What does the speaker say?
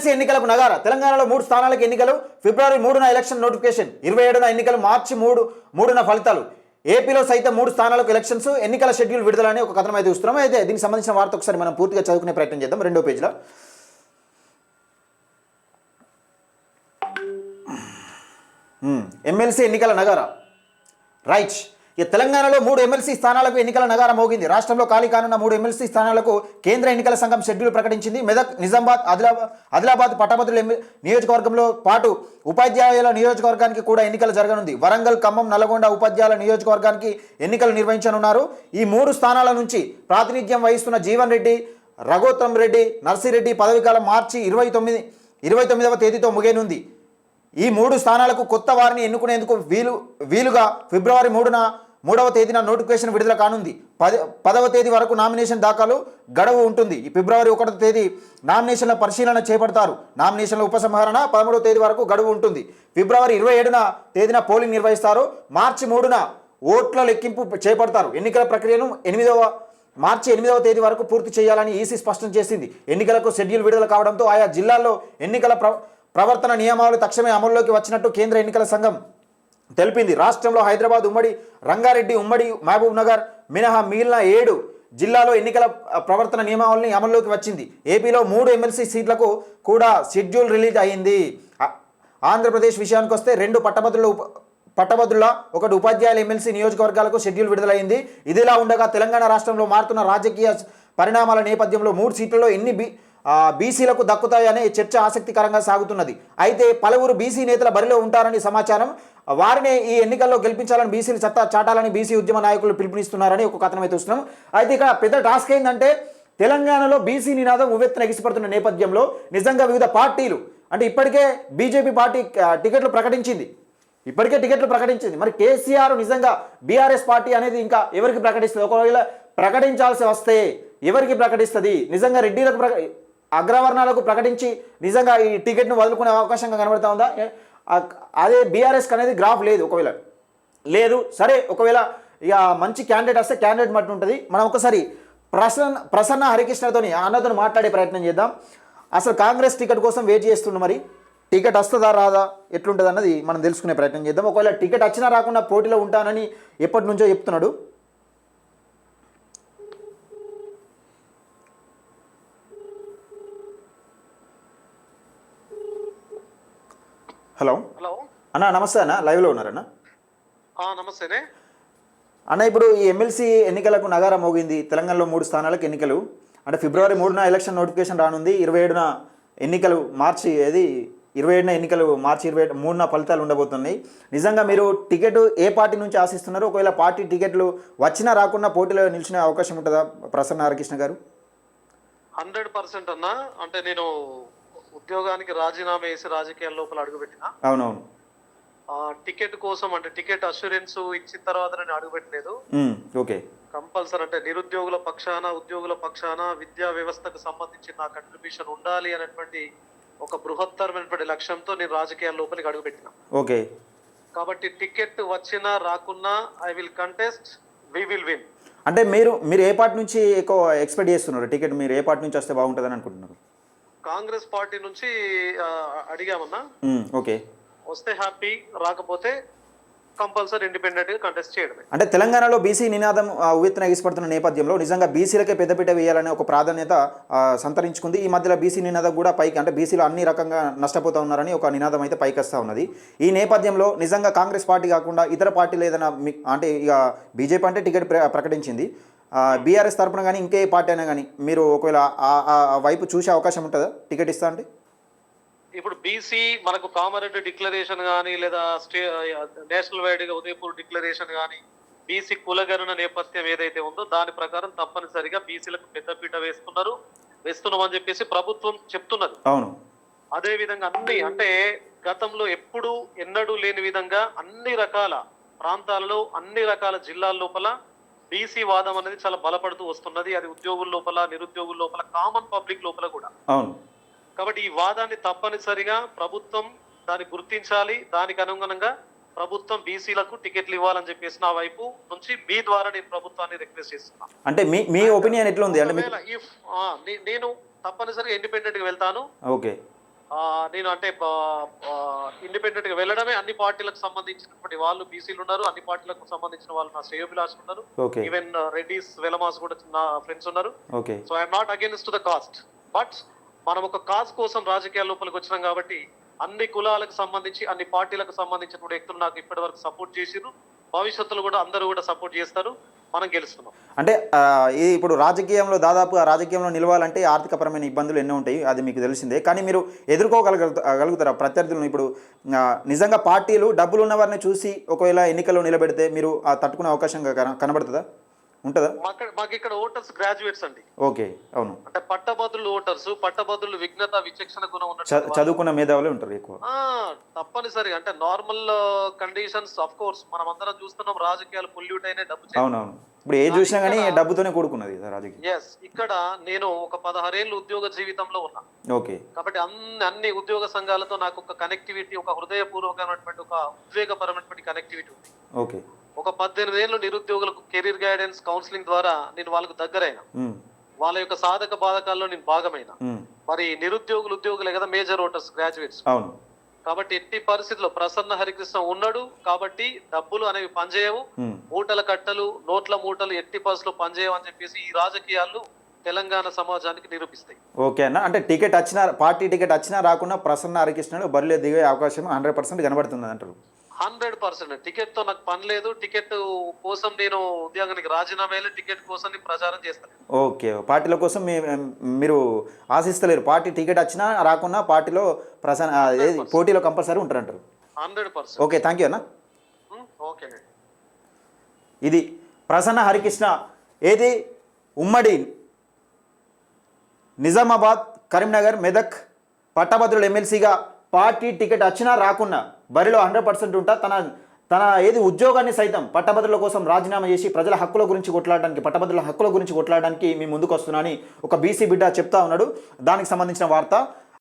MLC ఎన్నికలకు నగార? తెలంగాణలో మూడు స్థానాలకు ఎన్నికలు ఫిబ్రవరి మూడున ఎలక్షన్ నోటిఫికేషన్ ఇరవై ఏడున ఎన్నికలు మార్చి మూడు మూడున ఫలితాలు. ఏపీలో సైతం మూడు స్థానాలకు ఎలక్షన్స్ ఎన్నికల షెడ్యూల్ విడుదలని ఒక కథనం అయితే చూస్తున్నాం. అయితే దీనికి సంబంధించిన వార్త ఒకసారి మనం పూర్తిగా చదువుకునే ప్రయత్నం చేద్దాం. రెండో పేజీలో. ఎమ్మెల్సీ ఎన్నికల నగర? రైట్. ఈ తెలంగాణలో మూడు ఎమ్మెల్సీ స్థానాలకు ఎన్నికల నగారం మోగింది. రాష్ట్రంలో ఖాళీ కానున్న మూడు ఎమ్మెల్సీ స్థానాలకు కేంద్ర ఎన్నికల సంఘం షెడ్యూల్ ప్రకటించింది. మెదక్ నిజామాబాద్ ఆదిలాబాద్ ఆదిలాబాద్ పట్టభద్రుల నియోజకవర్గంలో పాటు ఉపాధ్యాయుల నియోజకవర్గానికి కూడా ఎన్నికలు జరగనుంది. వరంగల్ ఖమ్మం నల్గొండ ఉపాధ్యాయుల నియోజకవర్గానికి ఎన్నికలు నిర్వహించనున్నారు. ఈ మూడు స్థానాల నుంచి ప్రాతినిధ్యం వహిస్తున్న జీవన్ రెడ్డి రఘోత్తమ్ రెడ్డి నర్సిరెడ్డి పదవీకాలం మార్చి ఇరవై తొమ్మిది ఇరవై తొమ్మిదవ తేదీతో ముగియనుంది. ఈ మూడు స్థానాలకు కొత్త వారిని ఎన్నుకునేందుకు వీలు వీలుగా ఫిబ్రవరి మూడున మూడవ తేదీన నోటిఫికేషన్ విడుదల కానుంది. పది పదవ తేదీ వరకు నామినేషన్ దాఖలు గడువు ఉంటుంది. ఈ ఫిబ్రవరి ఒకటో తేదీ నామినేషన్ల పరిశీలన చేపడతారు. నామినేషన్ల ఉపసంహరణ పదమూడవ తేదీ వరకు గడువు ఉంటుంది. ఫిబ్రవరి ఇరవై ఏడున తేదీన పోలింగ్ నిర్వహిస్తారు. మార్చి మూడున ఓట్ల లెక్కింపు చేపడతారు. ఎన్నికల ప్రక్రియను ఎనిమిదవ మార్చి ఎనిమిదవ తేదీ వరకు పూర్తి చేయాలని ఈసీ స్పష్టం చేసింది. ఎన్నికలకు షెడ్యూల్ విడుదల కావడంతో ఆయా జిల్లాల్లో ఎన్నికల ప్ర ప్రవర్తన నియమావళి తక్షణమే అమల్లోకి వచ్చినట్టు కేంద్ర ఎన్నికల సంఘం తెలిపింది. రాష్ట్రంలో హైదరాబాద్ ఉమ్మడి రంగారెడ్డి ఉమ్మడి మహబూబ్ నగర్ మినహా మిగిలిన ఏడు జిల్లాలో ఎన్నికల ప్రవర్తన నియమావళిని అమల్లోకి వచ్చింది. ఏపీలో మూడు ఎమ్మెల్సీ సీట్లకు కూడా షెడ్యూల్ రిలీజ్ అయింది. ఆంధ్రప్రదేశ్ విషయానికి వస్తే రెండు పట్టభద్రుల పట్టభద్రుల ఒకటి ఉపాధ్యాయుల ఎమ్మెల్సీ నియోజకవర్గాలకు షెడ్యూల్ విడుదలైంది. ఇదిలా ఉండగా తెలంగాణ రాష్ట్రంలో మారుతున్న రాజకీయ పరిణామాల నేపథ్యంలో మూడు సీట్లలో ఎన్ని బీ బీసీలకు దక్కుతాయనే చర్చ ఆసక్తికరంగా సాగుతున్నది. అయితే పలువురు బీసీ నేతల బరిలో ఉంటారని సమాచారం వారిని ఈ ఎన్నికల్లో గెలిపించాలని బీసీలు సత్తా చాటాలని బీసీ ఉద్యమ నాయకులు పిలుపునిస్తున్నారని ఒక కథనం అయితే చూస్తున్నాం అయితే ఇక్కడ పెద్ద టాస్క్ ఏంటంటే తెలంగాణలో బీసీ నినాదం ఉవ్వెత్తున ఎగిసిపడుతున్న నేపథ్యంలో నిజంగా వివిధ పార్టీలు అంటే ఇప్పటికే బీజేపీ పార్టీ టికెట్లు ప్రకటించింది. ఇప్పటికే టికెట్లు ప్రకటించింది. మరి కేసీఆర్ నిజంగా బీఆర్ఎస్ పార్టీ అనేది ఇంకా ఎవరికి ప్రకటిస్తుంది? ఒకవేళ ప్రకటించాల్సి వస్తే ఎవరికి ప్రకటిస్తుంది? నిజంగా రెడ్డిలకు ప్రక అగ్రవర్ణాలకు ప్రకటించి నిజంగా ఈ టికెట్ను వదులుకునే అవకాశంగా కనబడతా ఉందా? అదే బీఆర్ఎస్కి అనేది గ్రాఫ్ లేదు ఒకవేళ. లేదు సరే ఒకవేళ ఇక మంచి క్యాండిడేట్ వస్తే క్యాండిడేట్ మట్టి ఉంటుంది. మనం ఒకసారి ప్రసన్న ప్రసన్న హరికృష్ణతోని అన్నతో మాట్లాడే ప్రయత్నం చేద్దాం. అసలు కాంగ్రెస్ టికెట్ కోసం వెయిట్ చేస్తుండు మరి. టికెట్ వస్తుందా రాదా ఎట్లుంటుంది అన్నది మనం తెలుసుకునే ప్రయత్నం చేద్దాం. ఒకవేళ టికెట్ వచ్చినా రాకుండా పోటీలో ఉంటానని ఎప్పటి నుంచో చెప్తున్నాడు. హలో? హలో. అన్న నమస్తే అన్న. లైవ్లో ఉన్నారన్న? నమస్తేనే. అన్న ఇప్పుడు ఈ ఎమ్మెల్సీ ఎన్నికలకు నగారం మోగింది. తెలంగాణలో మూడు స్థానాలకు ఎన్నికలు. అంటే ఫిబ్రవరి మూడున ఎలక్షన్ నోటిఫికేషన్ రానుంది. ఇరవై ఏడున ఎన్నికలు మార్చి ఏది? ఇరవై ఏడున ఎన్నికలు మార్చి ఇరవై మూడున ఫలితాలు ఉండబోతున్నాయి. నిజంగా మీరు టికెట్ ఏ పార్టీ నుంచి ఆశిస్తున్నారు? ఒకవేళ పార్టీ టికెట్లు వచ్చినా రాకుండా పోటీలో నిలిచిన అవకాశం ఉంటుందా? ప్రసన్న హరికృష్ణ గారు. హండ్రెడ్ పర్సెంట్ అన్నా. అంటే నేను ఉద్యోగానికి రాజీనామా వేసి రాజకీయాల లోపల అడుగుపెట్టిన? అవునవును. టికెట్ కోసం అంటే టికెట్ అష్యూరెన్స్ ఇచ్చిన తర్వాత నేను అడుగుపెట్టలేదు. ఓకే. కంపల్సరీ అంటే నిరుద్యోగుల పక్షాన ఉద్యోగుల పక్షాన విద్యా వ్యవస్థకు సంబంధించి నా కంట్రిబ్యూషన్ ఉండాలి అనేటువంటి ఒక బృహత్తరమైనటువంటి లక్ష్యంతో నేను రాజకీయాల లోపలికి అడుగుపెట్టిన. ఓకే. కాబట్టి టికెట్ వచ్చినా రాకున్నా I will contest we will win అంటే మీరు మీరు ఏ పార్టీ నుంచి ఎక్కువ ఎక్స్పెక్ట్ చేస్తున్నారు? టికెట్ మీరు ఏ పార్టీ నుంచి వస్తే బాగుంటుందని అనుకుంటున్నారు? కాంగ్రెస్ పార్టీ నుంచి అడిగామన్నా. ఓకే. వస్తే హ్యాపీ రాకపోతే కంపల్సరీ ఇండిపెండెంట్గా కంటెస్ట్ చేయడమే. అంటే తెలంగాణలో బీసీ నినాదం ఉవ్వెత్తున ఎగిసిపడుతున్న నేపథ్యంలో నిజంగా బీసీలకే పెద్దపీట వేయాలనే ఒక ప్రాధాన్యత సంతరించుకుంది. ఈ మధ్యలో బీసీ నినాదం కూడా పైకి అంటే బీసీలు అన్ని రకంగా నష్టపోతూ ఉన్నారని ఒక నినాదం అయితే పైకి వస్తూ ఉన్నది. ఈ నేపథ్యంలో నిజంగా కాంగ్రెస్ పార్టీ కాకుండా ఇతర పార్టీలు ఏదైనా అంటే ఇక బీజేపీ అంటే టికెట్ ప్ర- ప్రకటించింది. బీఆర్ఎస్ తరపున కానీ ఇంకే పార్టీ అయినా కానీ మీరు ఒకవేళ ఆ- వైపు చూసే అవకాశం ఉంటుందా? టికెట్ ఇస్తా అంటే? ఇప్పుడు బీసీ మనకు కామారెడ్డి డిక్లరేషన్ కానీ లేదా స్టే నేషనల్ వైడ్గా ఉదయపూర్ డిక్లరేషన్ కానీ బీసీ కులగణన నేపథ్యం ఏదైతే ఉందో దాని ప్రకారం తప్పనిసరిగా బీసీలకు పెద్దపీట వేస్తున్నారు వేస్తున్నామని చెప్పేసి ప్రభుత్వం చెప్తున్నది. అవును. అదే విధంగా అన్ని అంటే గతంలో ఎప్పుడు ఎన్నడూ లేని విధంగా అన్ని రకాల ప్రాంతాలలో అన్ని రకాల జిల్లాల లోపల బీసీ వాదం అనేది చాలా బలపడుతూ వస్తున్నది. అది ఉద్యోగుల లోపల నిరుద్యోగుల లోపల కామన్ పబ్లిక్ లోపల కూడా. అవును. కాబట్టి ఈ వాదాన్ని తప్పనిసరిగా ప్రభుత్వం దాన్ని గుర్తించాలి. దానికి అనుగుణంగా ప్రభుత్వం బీసీలకు టికెట్లు ఇవ్వాలని చెప్పేసి నా వైపు నుంచి మీ ద్వారా నేను ప్రభుత్వాన్ని రిక్వెస్ట్ చేస్తున్నాను అంటే మీ మీ ఒపీనియన్ ఎట్లా ఉంది అంటే నేను తప్పనిసరిగా ఇండిపెండెంట్గా వెళ్తాను. ఓకే. నేను అంటే ఇండిపెండెంట్గా వెళ్ళడమే అన్ని పార్టీలకు సంబంధించినటువంటి వాళ్ళు బీసీలు ఉన్నారు. అన్ని పార్టీలకు సంబంధించిన వాళ్ళు నా శ్రేయోభిలాషులు ఉన్నారు. ఈవెన్ రెడ్డిస్ వెలమాస్ కూడా నా ఫ్రెండ్స్ ఉన్నారు. So I'm not against the caste but మనం ఒక కాజ్ కోసం రాజకీయాల లోపలికి వచ్చినాం కాబట్టి అన్ని కులాలకు సంబంధించి అన్ని పార్టీలకు సంబంధించిన వ్యక్తులు నాకు ఇప్పటి వరకు సపోర్ట్ చేసిరు భవిష్యత్తులో కూడా అందరూ కూడా సపోర్ట్ చేస్తారు. మనం గెలుస్తున్నాం. అంటే ఆ, ఇది ఇప్పుడు రాజకీయంలో దాదాపు ఆ రాజకీయంలో నిలవాలంటే ఆర్థికపరమైన ఇబ్బందులు ఎన్నో ఉంటాయి అది మీకు తెలిసిందే. కానీ మీరు ఎదుర్కోగలగలుగుతారా ప్రత్యర్థులను? ఇప్పుడు నిజంగా పార్టీలు డబ్బులు ఉన్న వారిని చూసి ఒకవేళ ఎన్నికల్లో నిలబెడితే మీరు ఆ తట్టుకునే అవకాశం కన- కనబడుతుందా? ఉంటుందా? మాకు ఇక్కడ ఓటర్స్ గ్రాడ్యుయేట్స్ అండి. ఓకే అవును. అంటే పట్టభద్రులు ఓటర్స్ పట్టభద్రులు విఘ్నత విచక్షణ గుణం వాళ్ళు. చదువుకున్న మేధావులే ఉంటారు ఎక్కువ. ఆ, తప్పనిసరిగా. అంటే నార్మల్ కండిషన్స్ ఆఫ్ కోర్స్ మనం అందరం చూస్తున్నాం రాజకీయాలు పొల్యూట్ అయిన డబ్బు అవునవును. ఇప్పుడు ఏ చూసినా కానీ డబ్బుతోనే కూడుకున్నది రాజకీయం. ఎస్ ఇక్కడ నేను ఒక పదహారేళ్ళు ఉద్యోగ జీవితంలో ఉన్నా. ఓకే. కాబట్టి అన్ని అన్ని ఉద్యోగ సంఘాలతో నాకు ఒక కనెక్టివిటీ ఒక హృదయపూర్వకమైనటువంటి ఒక ఉద్వేగపరమైనటువంటి కనెక్టివిటీ ఉంది. ఓకే. ఒక పద్దెనిమిది ఏళ్ళు నిరుద్యోగులకు కెరీర్ గైడెన్స్ కౌన్సిలింగ్ ద్వారా నేను వాళ్ళకు దగ్గరైన. వాళ్ళ యొక్క సాధక బాధకాల్లో నేను భాగమైన. మరి నిరుద్యోగులు ఉద్యోగులే కదా మేజర్ ఓటర్స్ గ్రాడ్యుయేట్స్ కాబట్టి ఎట్టి పరిస్థితిలో ప్రసన్న హరికృష్ణ ఉన్నాడు. కాబట్టి డబ్బులు అనేవి పనిచేయవు. మూటల కట్టలు నోట్ల మూటలు ఎట్టి పరిస్థితుల్లో పనిచేయవు అని చెప్పేసి ఈ రాజకీయాలు తెలంగాణ సమాజానికి నిరూపిస్తాయి. ఓకే అన్న. అంటే టికెట్ వచ్చినా పార్టీ టికెట్ వచ్చినా రాకుండా ప్రసన్న హరికృష్ణుడు బరిలో దిగే అవకాశం హండ్రెడ్ పర్సెంట్ కనబడుతుంది అంటారు. Hundred percent. టికెట్తో నాకు పని లేదు. టికెట్ కోసం నేను ఉద్యోగానికి రాజీనామా టికెట్ కోసం నేను ప్రచారం చేస్తాను. ఓకే. పార్టీల కోసం మీరు ఆశిస్తలేరు. పార్టీ టికెట్ వచ్చినా రాకున్నా పార్టీలో ఏది? పోటీలో compulsory ఉంటారంటారు. Hundred percent. Okay. Thank you అన్న ఓకేనండి ఇది ప్రసన్న హరికృష్ణ. ఏది? ఉమ్మడి నిజామాబాద్ కరీంనగర్ మెదక్ పట్టభద్రుల ఎమ్మెల్సీగా పార్టీ టికెట్ వచ్చినా రాకున్నా బరిలో హండ్రెడ్ పర్సెంట్ ఉంటా. తన తన ఏది ఉద్యోగాన్ని సైతం పట్టభద్రుల కోసం రాజీనామా చేసి ప్రజల హక్కుల గురించి కొట్లాడడానికి పట్టభద్రుల హక్కుల గురించి కొట్లాడడానికి మీ ముందుకు వస్తున్నానని ఒక బీసీ బిడ్డ చెప్తా ఉన్నాడు. దానికి సంబంధించిన వార్త.